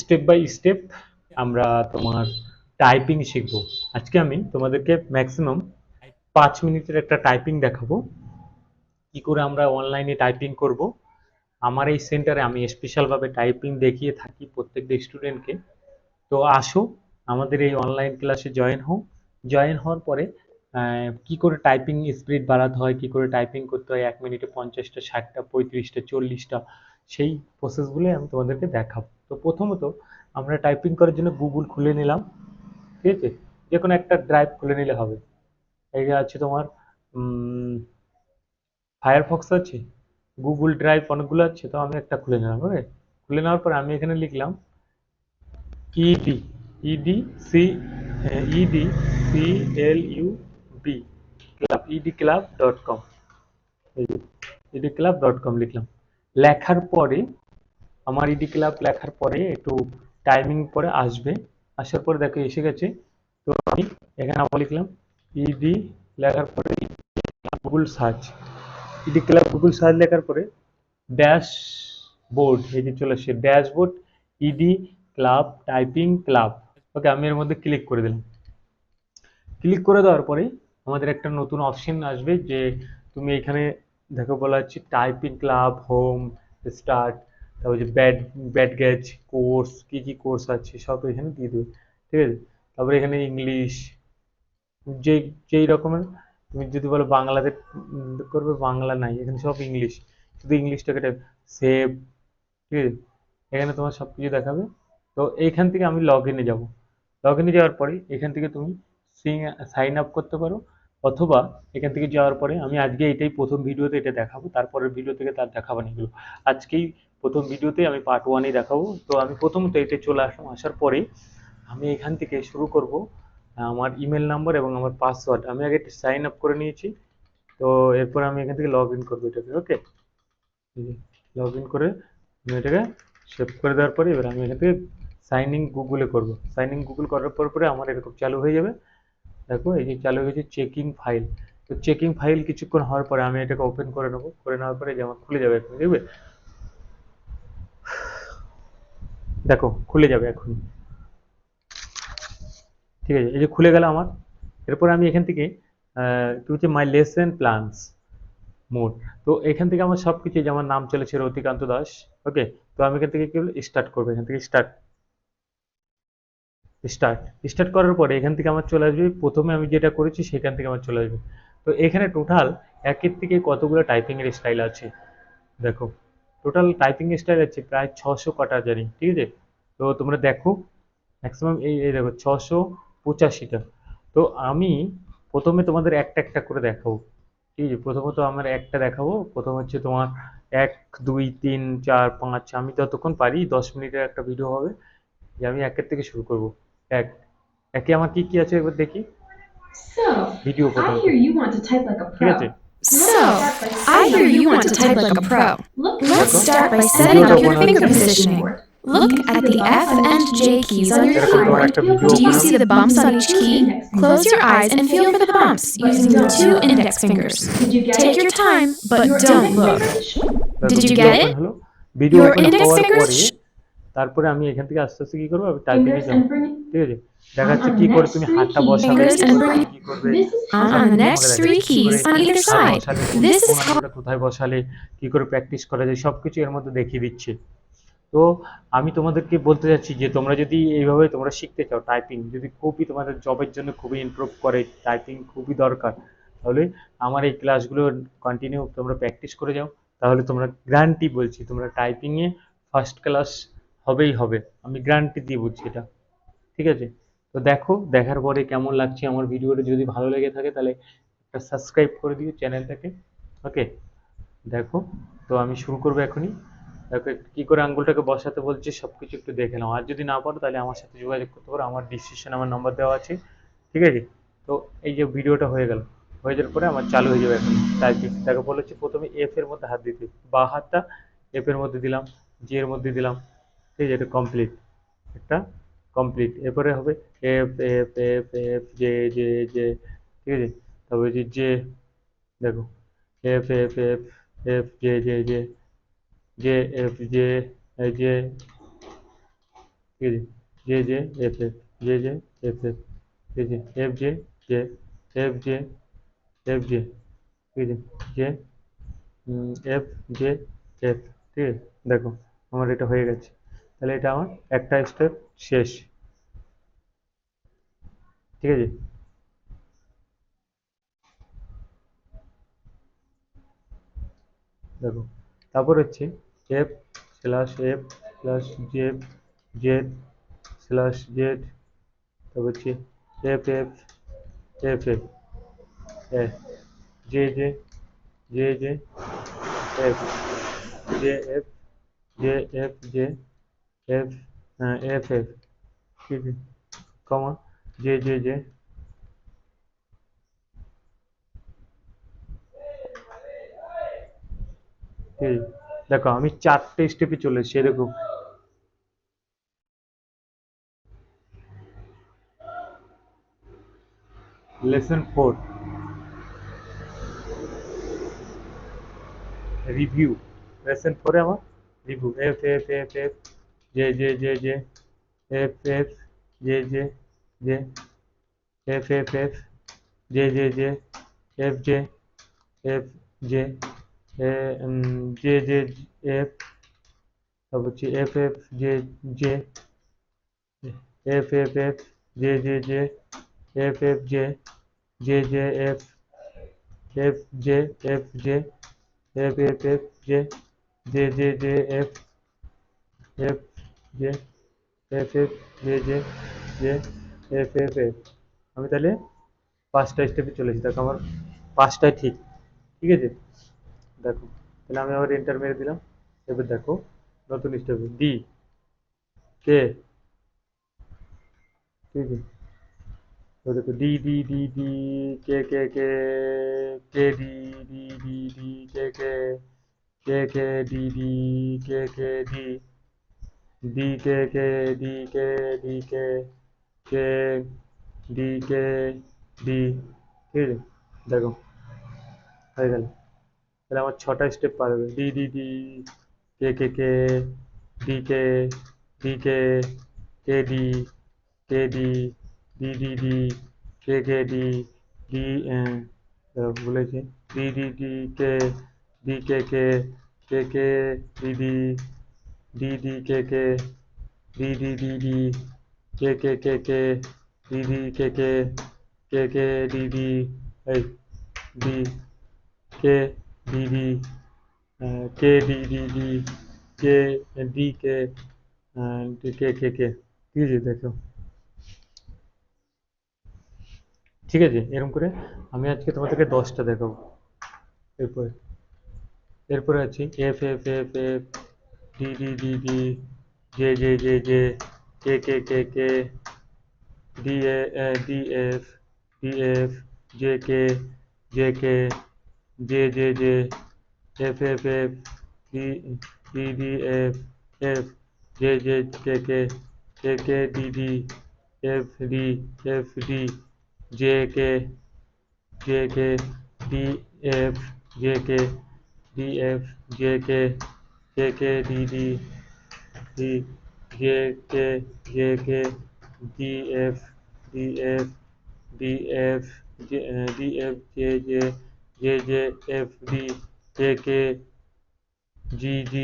Step by step আমরা তোমার typing শিখব। আজকে আমি তোমাদেরকে ম্যাক্সিমাম পাঁচ মিনিটের একটা টাইপিং দেখাবো। কি করে আমরা অনলাইনে টাইপিং করব। আমার এই সেন্টারে আমি স্পেশালভাবে টাইপিং দেখিয়ে থাকি প্রত্যেকটা স্টুডেন্টকে তো আসো, আমাদের এই অনলাইন ক্লাসে জয়েন হও। জয়েন হওয়ার পরে কি করে টাইপিং স্পিড বাড়াতে হয়, কি করে টাইপিং করতে হয়, এক মিনিটে পঞ্চাশটা, ষাটটা, পঁয়ত্রিশটা, চল্লিশটা, সেই প্রসেসগুলোই আমি তোমাদেরকে দেখাবো। তো প্রথমত আমরা টাইপিং করার জন্য গুগল খুলে নিলাম, ঠিক আছে? যে কোনো একটা ড্রাইভ খুলে নিলে হবে। এই আছে তোমার ফায়ারফক্স আছে গুগল ড্রাইভ অনেকগুলো আছে, তো আমি একটা খুলে নিলাম ওকে খুলে নেওয়ার পর আমি এখানে লিখলাম ED ED C ED C L U B club ED club dot com ED club dot com লিখলাম। লেখার পরে আমার ইডি ক্লাব লেখার পরে একটু টাইমিং পরে আসবে। আসার পরে দেখো এসে গেছে। তো আমি এখানে আবার লিখলাম ইডি লেখার পরে Google search ED club Google search লেখার পরে ড্যাশ বোর্ড এই যে চলে আসছে dashboard ED club typing club okay আমি এর মধ্যে ক্লিক করে দিলাম। ক্লিক করে দেওয়ার পরে আমাদের একটা নতুন অপশন আসবে যে তুমি এখানে দেখো বলা হচ্ছে টাইপিং ক্লাব হোম স্টার্ট তারপর যে ব্যাড ব্যাড গ্যাচ কোর্স কি কি কোর্স আছে, সব এখানে দিয়ে দেবে, ঠিক আছে? তারপরে এখানে ইংলিশ যে, যেই রকমের, তুমি যদি বলো বাংলাতে করবে, বাংলা নাই, এখানে সব ইংলিশ শুধু ইংলিশটাকে সেভ ঠিক আছে? এখানে তোমার সব কিছু দেখাবে, তো এইখান থেকে আমি লগ ইনে যাব। লগ ইনে যাওয়ার পরে এখান থেকে তুমি সাইন আপ করতে পারো, অথবা এখান থেকে যাওয়ার পরে আমি আজকে এটাই প্রথম ভিডিওতে এটা দেখাবো, তারপরের ভিডিও থেকে তার দেখাবো না এগুলো আজকেই প্রথম ভিডিওতে আমি পার্ট ওয়ানই দেখাবো। তো আমি প্রথমত এটা চলে আসলাম আসার পরে আমি এখান থেকে শুরু করব আমার ইমেল নাম্বার এবং আমার পাসওয়ার্ড আমি আগে সাইন আপ করে নিয়েছি। তো এরপর আমি এখান থেকে লগ ইন করব এটাকে ওকে লগ ইন করে আমি এটাকে সেভ করে দেওয়ার পরে এবার আমি এখান থেকে সাইন ইন গুগলে করব। সাইন ইন গুগল করার পর পরে আমার এরকম চালু হয়ে যাবে। দেখো, এই যে চালু হয়েছে চেকিং ফাইল তো চেকিং ফাইল কিছুক্ষণ হওয়ার পরে আমি এটাকে ওপেন করে নেব। করে নেওয়ার পরে যে আমার খুলে যাবে দেখবে? দেখো, খুলে যাবে এখন ঠিক আছে, এই যে খুলে গেল আমার। এরপর আমি এখান থেকে কি হচ্ছে মাই লেসেন প্ল্যানস মোড তো এখান থেকে আমার সব কিছু যেমন নাম চলেছে রতিকান্ত দাস ওকে তো আমি এখান থেকে কি স্টার্ট করব, এখান থেকে স্টার্ট স্টার্ট স্টার্ট করার পরে এখান থেকে আমার চলে আসবে, প্রথমে আমি যেটা করেছি সেখান থেকে আমার চলে আসবে। তো এখানে টোটাল একের থেকে কতগুলো টাইপিং এর স্টাইল আছে? দেখো। টোটাল টাইপিং স্টাইল আছে প্রায় ছশো কটা জানি ঠিক আছে? তো তোমরা দেখো ম্যাক্সিমাম এই এই দেখো ছশো পঁচাশিটা। তো আমি প্রথমে তোমাদের একটা একটা করে দেখাবো ঠিক আছে? প্রথমত আমার একটা দেখাবো প্রথম হচ্ছে তোমার এক দুই তিন চার পাঁচ আমি ততক্ষণ পারি দশ মিনিটের একটা ভিডিও হবে যে আমি একের থেকে শুরু করব। এক একে আমার কি কি আছে একবার দেখি? ভিডিও a ঠিক আছে? So, I hear you want to type like a pro. Let's start by setting up your finger positioning. Look at the F and J keys on your keyboard. Do you see the bumps on each key? Close your eyes and feel for the bumps using your two index fingers. Take your time, but don't look. Did you get it? Your index finger তারপরে আমি এখান থেকে আস্তে আস্তে কি করব? আমি typing এ যাব। ঠিক আছে? দেখাচ্ছে কি করে তুমি হাতটা বসাবে কি করবে, আঙুলটা কোথায় বসালে কি করে প্র্যাকটিস করা যায় সবকিছু এর মধ্যে দেখিয়ে দিচ্ছে। তো আমি তোমাদেরকে বলতে চাচ্ছি যে তোমরা যদি এইভাবে তোমরা শিখতে চাও টাইপিং যদি খুবই তোমাদের জবের জন্য খুবই ইমপ্রুভ করে টাইপিং খুবই দরকার তাহলে আমার এই ক্লাসগুলো কন্টিনিউ তোমরা প্র্যাকটিস করে যাও। তাহলে তোমরা গ্যারান্টি বলছি তোমরা টাইপিংয়ে ফার্স্ট ক্লাস হবেই হবে। আমি গ্যারান্টি দিয়ে বলছি এটা। ঠিক আছে? তো দেখো, দেখার পরে কেমন লাগছে আমার ভিডিওটা? যদি ভালো লেগে থাকে তাহলে একটা সাবস্ক্রাইব করে দিও চ্যানেলটাকে ওকে দেখো, তো আমি শুরু করব এখনই। দেখো, কি করে আঙ্গুলটাকে বসাতে বলছে সব কিছু একটু দেখে নাও। আর যদি না পারো তাহলে আমার সাথে যোগাযোগ করতে পারো। আমার ডিসক্রিপশনে আমার নাম্বার দেওয়া আছে। ঠিক আছে? তো এই যে ভিডিওটা হয়ে গেল। হয়ে যাওয়ার পরে আমার চালু হয়ে যাবে এখন। টাইপিং তাকে বলেছি প্রথমে এফ এর মধ্যে হাত দিতে। বা হাতটা এফ এর মধ্যে দিলাম জি এর মধ্যে দিলাম। ঠিক এটা কমপ্লিট একটা কমপ্লিট এরপরে হবে F F F F J J J ঠিক আছে? তারপরে যে জে দেখো, F F F F J J J J F J যে, ঠিক আছে? J J F F J J F F, ঠিক আছে? F J J F J F J ঠিক আছে? জে এফ জে এফ, ঠিক আছে? দেখো, আমার এটা হয়ে গেছে। তাহলে এটা আমার একটা স্টেপ শেষ। ঠিক আছে? দেখো, তারপর হচ্ছে F slash F slash Z Z slash Z তারপর হচ্ছে F F F F A J J J J F J F J F J F F F ঠিক আছে কমা জে জে জে ঠিক আছে দেখো, আমি চারটে স্টেপে চলে এসেছি এরকম লেসন ফোর রিভিউ লেসন ফোরে আমার review F F F F J J J J F F J J J F F F J J J F J F J J J F তারপর হচ্ছে F F J J F F F J J J F F J J J F F J F J F F F J J J J F F J F F J J J F F F আমি তাহলে পাঁচটা স্টেপে চলেছি দেখো আমার পাঁচটাই ঠিক। ঠিক আছে? দেখো, তাহলে আমি আবার এন্টার মেরে দিলাম। এবার দেখো, নতুন স্টেপ ডি কে ঠিক আছে? দেখো D D D D K K K K D D D D K K K K D D K K D D K K D K D K K D K D ঠিক আছে দেখো হয়ে গেল তাহলে আমার ছটা step পারবে D D D K K K D K D K K D K D D D D K K D D বলেছি D D D K D K K K K D D D D K K D D D D K K K K D D K K K K D D এই D K D D K D D D K D K K K K ঠিক আছে দেখো ঠিক আছে এরকম করে আমি আজকে তোমাদেরকে দশটা দেখাবো এরপরে এরপরে আছে F F F F D D D D J J J J K K K K D A D F D F J K J K J J J F F F D D D F F J J K K K K D D F D F D J K J K D F J K D F J K K K D D D J K J K D F D F D F D F J J J J F D K K G G